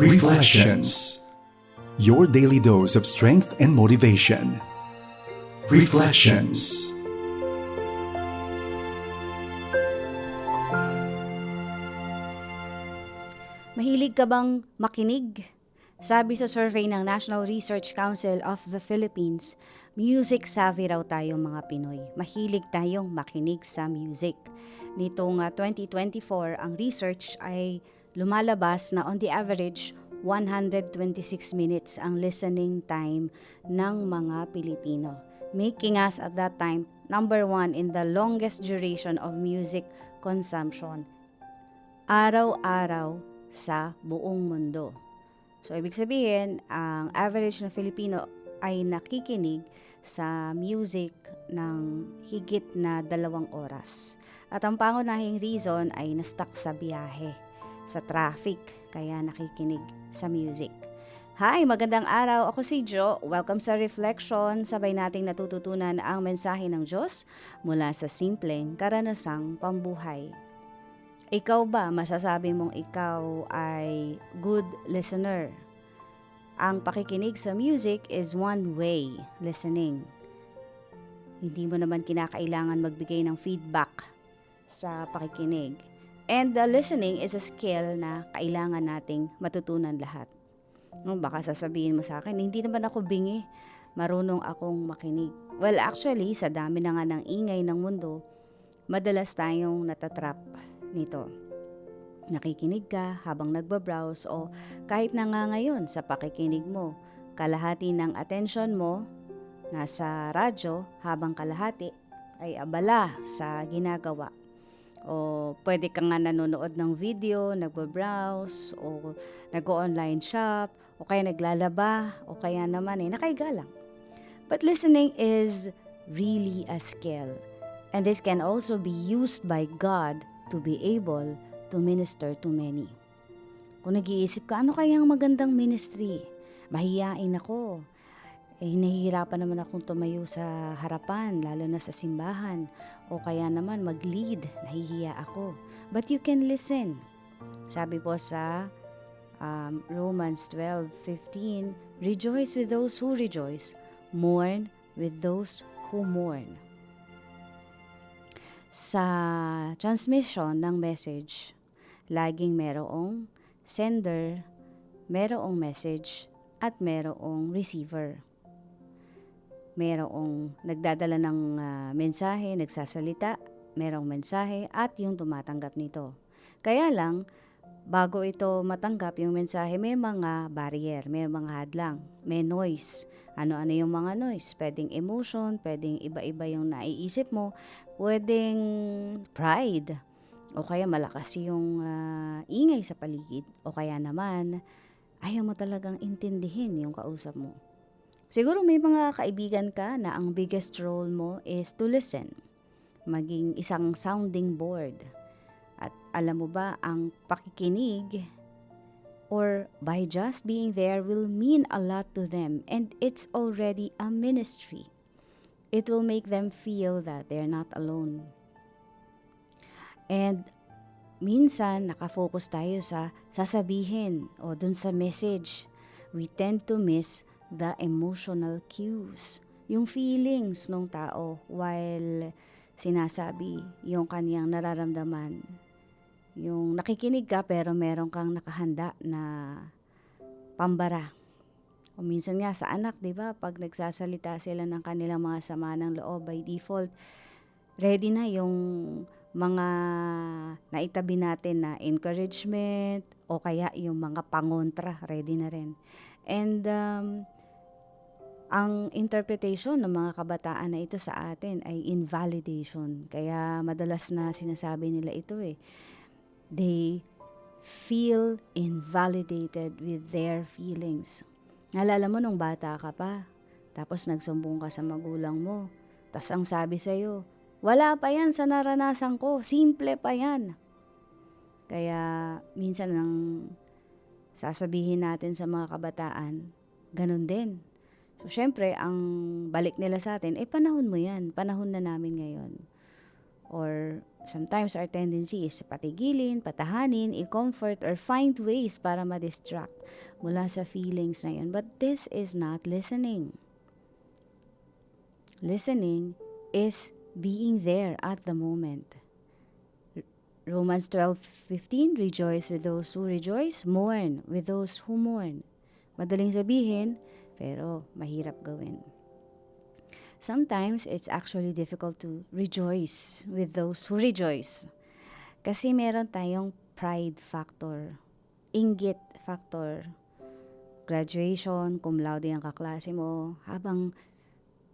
Reflections Your daily dose of strength and motivation. Reflections Mahilig ka bang makinig? Sabi sa survey ng National Research Council of the Philippines, music savvy raw tayo mga Pinoy. Mahilig tayong makinig sa music. Nitong ah, 2024, ang research ay lumalabas na on the average 126 minutes ang listening time ng mga Pilipino, making us at that time number one in the longest duration of music consumption. Araw-araw sa buong mundo. So, ibig sabihin, ang average na Filipino ay nakikinig sa music ng higit na dalawang oras. At ang pangunahing reason ay na-stuck sa biyahe, sa traffic, kaya nakikinig sa music. Hi, magandang araw. Ako si Jo. Welcome sa Reflection. Sabay nating natututunan ang mensahe ng Diyos mula sa simpleng karanasang pambuhay. Ikaw ba, masasabi mong ikaw ay good listener? Ang pakikinig sa music is one-way listening. Hindi mo naman kinakailangan magbigay ng feedback sa pakikinig. And the listening is a skill na kailangan nating matutunan lahat. No, baka sasabihin mo sa akin, hindi naman ako bingi. Marunong akong makinig. Well, actually, sa dami na nga ng ingay ng mundo, madalas tayong natatrap nito. Nakikinig ka habang nagbabrowse o kahit na nga ngayon sa pakikinig mo, kalahati ng attention mo nasa radyo habang kalahati ay abala sa ginagawa. O pwede ka nga nanonood ng video, nagbabrowse, o nag-online shop, o kaya naglalaba, o kaya naman eh, nakaiga lang. But listening is really a skill. And this can also be used by God to be able to minister to many. Kung nag-iisip ka, ano kayang magandang ministry? Mahiyain ako. Eh, nahihirapan naman akong tumayo sa harapan, lalo na sa simbahan. O kaya naman mag-lead, nahihiya ako. But you can listen. Sabi po sa um, Romans 12:15, Rejoice with those who rejoice, mourn with those who mourn sa transmission ng message, laging merong sender, merong message, at merong receiver. Merong nagdadala ng uh, mensahe, nagsasalita, merong mensahe, at yung tumatanggap nito. Kaya lang, bago ito matanggap yung mensahe, may mga barrier, may mga hadlang, may noise. Ano-ano yung mga noise? Pwedeng emotion, pwedeng iba-iba yung naiisip mo, pwedeng pride, o kaya malakas yung uh, ingay sa paligid, o kaya naman, ayaw mo talagang intindihin yung kausap mo. Siguro may mga kaibigan ka na ang biggest role mo is to listen, maging isang sounding board. At alam mo ba, ang pakikinig or by just being there will mean a lot to them and it's already a ministry. It will make them feel that they're not alone. And minsan nakafocus tayo sa sasabihin o dun sa message. We tend to miss the emotional cues, yung feelings ng tao while sinasabi yung kaniyang nararamdaman. Yung nakikinig ka pero meron kang nakahanda na pambara. O minsan nga sa anak, 'di ba? Pag nagsasalita sila ng kanilang mga sama ng loob by default, ready na yung mga naitabi natin na encouragement o kaya yung mga pangontra, ready na rin. And um, ang interpretation ng mga kabataan na ito sa atin ay invalidation. Kaya madalas na sinasabi nila ito eh. They feel invalidated with their feelings. Nalala mo nung bata ka pa, tapos nagsumbong ka sa magulang mo, tas ang sabi sa'yo, wala pa yan sa naranasan ko, simple pa yan. Kaya minsan ang sasabihin natin sa mga kabataan, ganun din So, syempre, ang balik nila sa atin, eh, panahon mo yan. Panahon na namin ngayon. Or sometimes our tendency is patigilin, patahanin, i-comfort, or find ways para ma-distract mula sa feelings na yun. But this is not listening. Listening is being there at the moment. Romans 12:15 Rejoice with those who rejoice, mourn with those who mourn. Madaling sabihin, pero mahirap gawin. Sometimes it's actually difficult to rejoice with those who rejoice. Kasi meron tayong pride factor, inggit factor. Graduation, cum laude ang kaklase mo, habang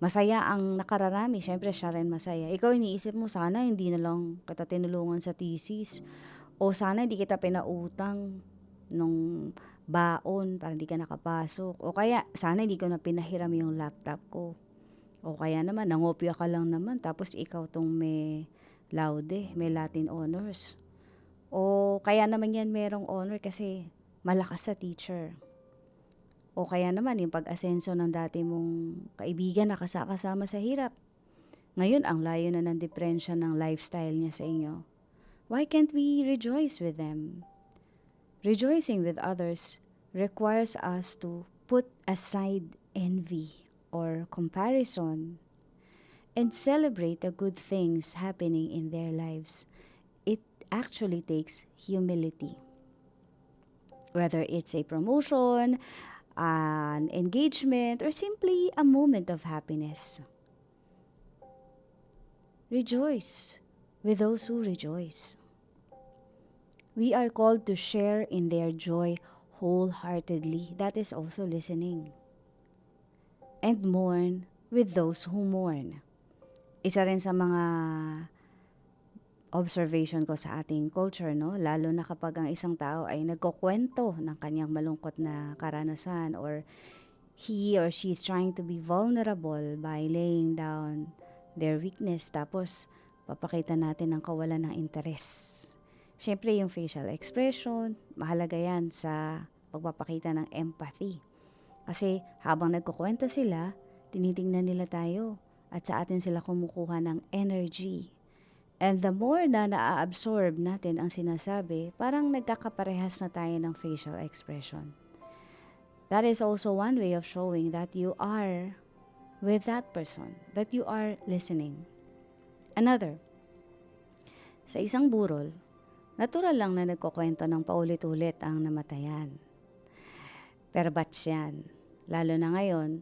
masaya ang nakararami, syempre siya rin masaya. Ikaw iniisip mo, sana hindi na lang kita tinulungan sa thesis. O sana hindi kita pinautang nung baon para hindi ka nakapasok. O kaya, sana hindi ko na pinahiram yung laptop ko. O kaya naman, nangopya ka lang naman, tapos ikaw tong may laude, may Latin honors. O kaya naman yan merong honor kasi malakas sa teacher. O kaya naman yung pag-asenso ng dati mong kaibigan na kasakasama sa hirap. Ngayon, ang layo na ng diferensya ng lifestyle niya sa inyo. Why can't we rejoice with them? Rejoicing with others requires us to put aside envy or comparison and celebrate the good things happening in their lives. It actually takes humility. Whether it's a promotion, an engagement, or simply a moment of happiness. Rejoice with those who rejoice. We are called to share in their joy wholeheartedly. That is also listening. And mourn with those who mourn. Isa rin sa mga observation ko sa ating culture, no? Lalo na kapag ang isang tao ay nagkukwento ng kanyang malungkot na karanasan or he or she is trying to be vulnerable by laying down their weakness tapos papakita natin ng kawalan ng interes. Siyempre yung facial expression, mahalaga yan sa pagpapakita ng empathy. Kasi habang nagkukwento sila, tinitingnan nila tayo at sa atin sila kumukuha ng energy. And the more na naa-absorb natin ang sinasabi, parang nagkakaparehas na tayo ng facial expression. That is also one way of showing that you are with that person, that you are listening. Another, sa isang burol, natural lang na nagkukwento ng paulit-ulit ang namatayan. Pero batch yan. Lalo na ngayon,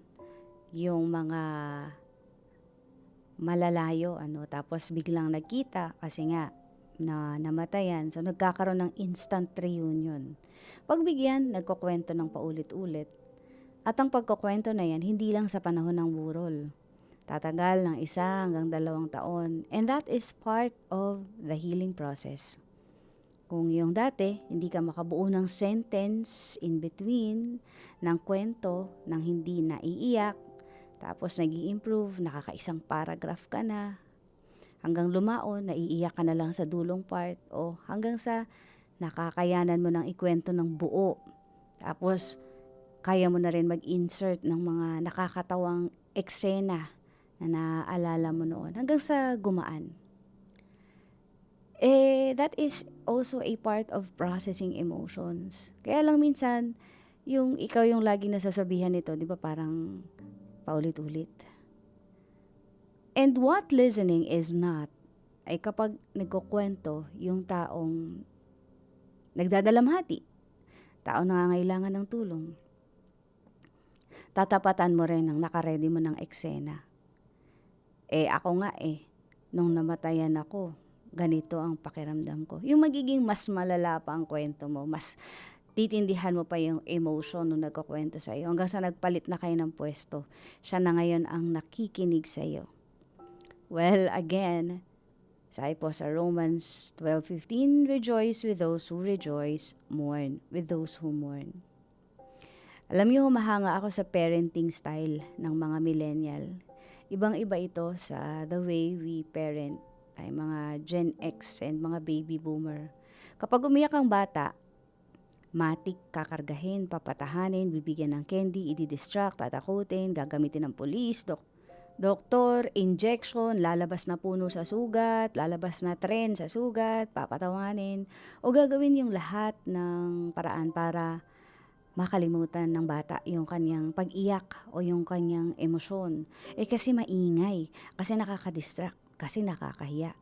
yung mga malalayo, ano, tapos biglang nagkita kasi nga na namatayan. So, nagkakaroon ng instant reunion. Pagbigyan, nagkukwento ng paulit-ulit. At ang pagkukwento na yan, hindi lang sa panahon ng burol. Tatagal ng isa hanggang dalawang taon. And that is part of the healing process. Kung yung dati, hindi ka makabuo ng sentence in between ng kwento ng hindi naiiyak, tapos nag improve nakakaisang paragraph ka na, hanggang lumaon, naiiyak ka na lang sa dulong part, o hanggang sa nakakayanan mo ng ikwento ng buo. Tapos, kaya mo na rin mag-insert ng mga nakakatawang eksena na naaalala mo noon hanggang sa gumaan. Eh, that is also a part of processing emotions. Kaya lang minsan, yung ikaw yung lagi nasasabihan nito, di ba parang paulit-ulit. And what listening is not, ay kapag nagkukwento yung taong nagdadalamhati, tao nangangailangan ng tulong, tatapatan mo rin ang nakaredy mo ng eksena. Eh ako nga eh, nung namatayan ako, ganito ang pakiramdam ko. Yung magiging mas malala pa ang kwento mo, mas titindihan mo pa yung emotion nung nagkukwento sa iyo. Hanggang sa nagpalit na kayo ng pwesto, siya na ngayon ang nakikinig sa iyo. Well, again, sabi po sa Romans 12.15, Rejoice with those who rejoice, mourn with those who mourn. Alam niyo, humahanga ako sa parenting style ng mga millennial. Ibang-iba ito sa the way we parent ay mga Gen X and mga baby boomer. Kapag umiyak ang bata, matik kakargahin, papatahanin, bibigyan ng candy, i-distract, tatakutin, gagamitin ng polis, dok doktor, injection, lalabas na puno sa sugat, lalabas na tren sa sugat, papatawanin, o gagawin yung lahat ng paraan para makalimutan ng bata yung kanyang pag-iyak o yung kanyang emosyon. Eh kasi maingay, kasi nakakadistract, kasi nakakahiya.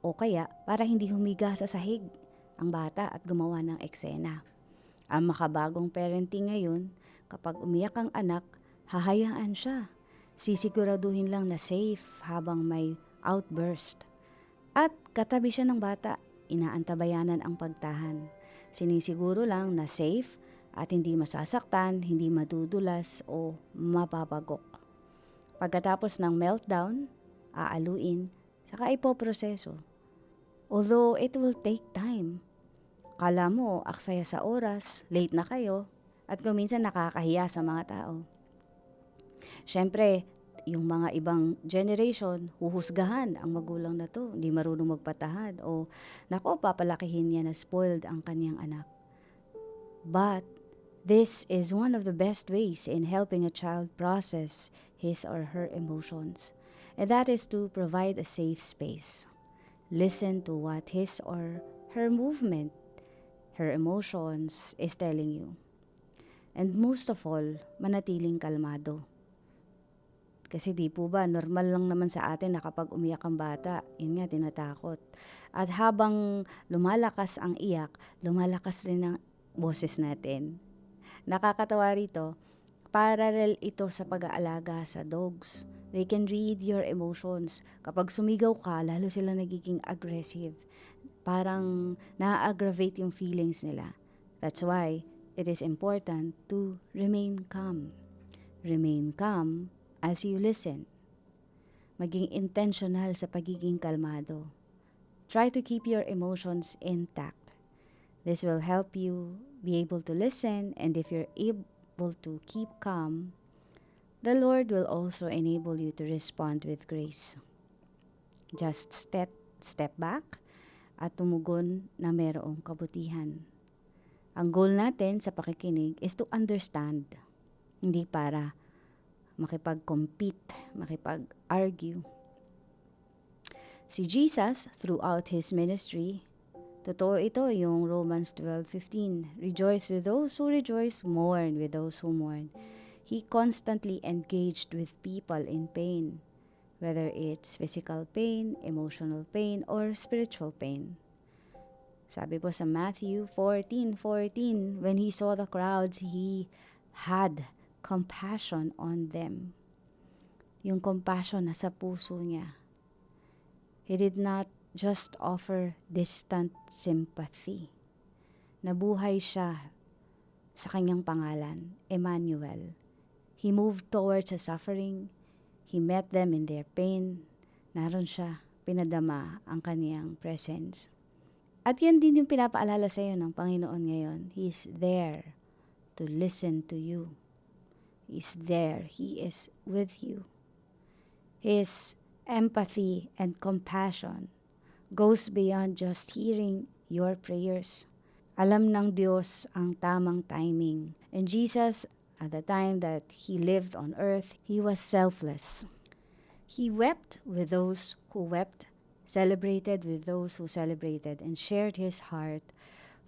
O kaya para hindi humiga sa sahig ang bata at gumawa ng eksena. Ang makabagong parenting ngayon, kapag umiyak ang anak, hahayaan siya. Sisiguraduhin lang na safe habang may outburst. At katabi siya ng bata, inaantabayanan ang pagtahan. Sinisiguro lang na safe at hindi masasaktan, hindi madudulas o mapapagok. Pagkatapos ng meltdown, aaluin, saka ipoproseso. Although it will take time. Kala mo, aksaya sa oras, late na kayo, at kuminsan nakakahiya sa mga tao. Siyempre, yung mga ibang generation, huhusgahan ang magulang na to, hindi marunong magpatahad, o nako, papalakihin niya na spoiled ang kanyang anak. But, this is one of the best ways in helping a child process his or her emotions, and that is to provide a safe space. Listen to what his or her movement, her emotions is telling you. And most of all, manatiling kalmado. Kasi di po ba, normal lang naman sa atin na kapag umiyak ang bata, yun nga, tinatakot. At habang lumalakas ang iyak, lumalakas rin ang boses natin. Nakakatawa rito, parallel ito sa pag-aalaga sa dogs. They can read your emotions. Kapag sumigaw ka, lalo sila nagiging aggressive. Parang na-aggravate yung feelings nila. That's why it is important to remain calm. Remain calm as you listen. Maging intentional sa pagiging kalmado. Try to keep your emotions intact. This will help you be able to listen and if you're able to keep calm, the Lord will also enable you to respond with grace. Just step step back at tumugon na mayroong kabutihan. Ang goal natin sa pakikinig is to understand, hindi para makipag-compete, makipag-argue. Si Jesus, throughout His ministry, totoo ito yung Romans 12.15, Rejoice with those who rejoice, mourn with those who mourn. He constantly engaged with people in pain, whether it's physical pain, emotional pain, or spiritual pain. Sabi po sa Matthew 14:14, when he saw the crowds, he had compassion on them. Yung compassion na sa puso niya. He did not just offer distant sympathy. Nabuhay siya sa kanyang pangalan, Emmanuel. He moved towards the suffering. He met them in their pain. Naroon siya, pinadama ang kaniyang presence. At yan din yung pinapaalala sa iyo ng Panginoon ngayon. He is there to listen to you. He is there. He is with you. His empathy and compassion goes beyond just hearing your prayers. Alam ng Diyos ang tamang timing. And Jesus, at the time that He lived on earth, He was selfless. He wept with those who wept, celebrated with those who celebrated, and shared His heart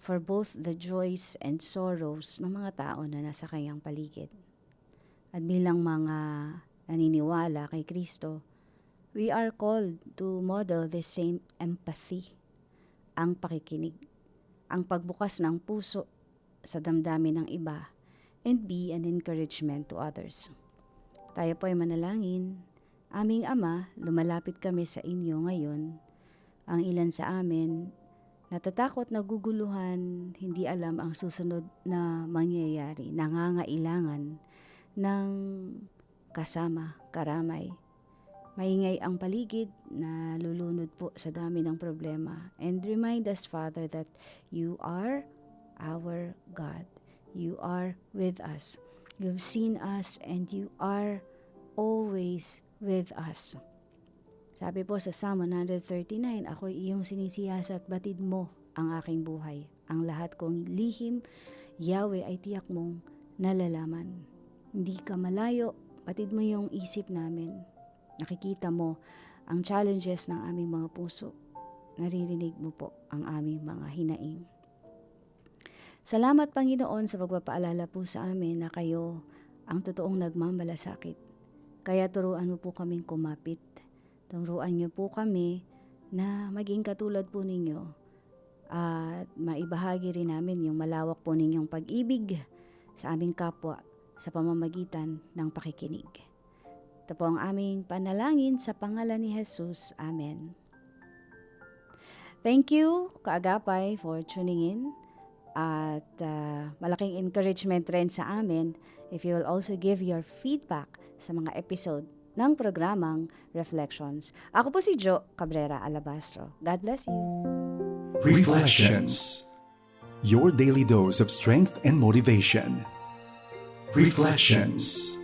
for both the joys and sorrows ng mga tao na nasa kanyang paligid. At bilang mga naniniwala kay Kristo, we are called to model the same empathy, ang pakikinig, ang pagbukas ng puso sa damdamin ng iba, and be an encouragement to others. Tayo po ay manalangin. Aming Ama, lumalapit kami sa inyo ngayon. Ang ilan sa amin, natatakot, naguguluhan, hindi alam ang susunod na mangyayari, nangangailangan ng kasama, karamay. Maingay ang paligid na lulunod po sa dami ng problema. And remind us, Father, that you are our God. You are with us. You've seen us and you are always with us. Sabi po sa Psalm 139, Ako'y iyong sinisiyasa at batid mo ang aking buhay. Ang lahat kong lihim, Yahweh ay tiyak mong nalalaman. Hindi ka malayo, batid mo yung isip namin. Nakikita mo ang challenges ng aming mga puso. Naririnig mo po ang aming mga hinaing. Salamat Panginoon sa pagpapaalala po sa amin na kayo ang totoong nagmamalasakit. Kaya turuan mo po kaming kumapit. Turuan niyo po kami na maging katulad po ninyo at maibahagi rin namin yung malawak po ninyong pag-ibig sa aming kapwa sa pamamagitan ng pakikinig. Ito po ang aming panalangin sa pangalan ni Jesus. Amen. Thank you, Kaagapay, for tuning in. At uh, malaking encouragement rin sa amin if you will also give your feedback sa mga episode ng programang Reflections. Ako po si Jo Cabrera Alabastro. God bless you. Reflections. Your daily dose of strength and motivation. Reflections.